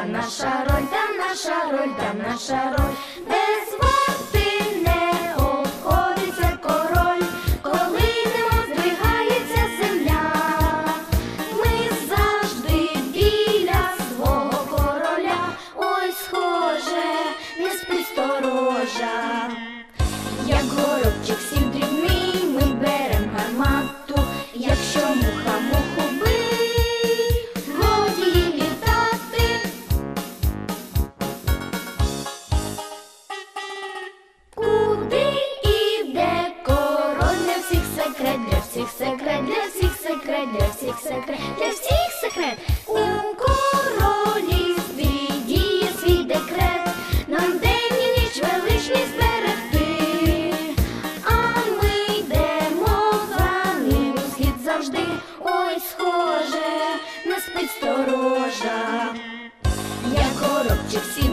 роль, там наша роль. та наша роль. Без варти не обходиться король, коли не здригається земля. Ми завжди біля свого короля. Ой, схоже, не спить сторожа. Як горобчик сів дрібний, ми берем гармату, якщо муха секрет, для всіх секрет, для всіх секрет, для всіх секрет, для всіх секрет. У королі діє свій декрет, нам день і ніч величність берегти, а ми йдемо за ним у схід завжди. Ой, схоже, не спить сторожа. Як горобчик сів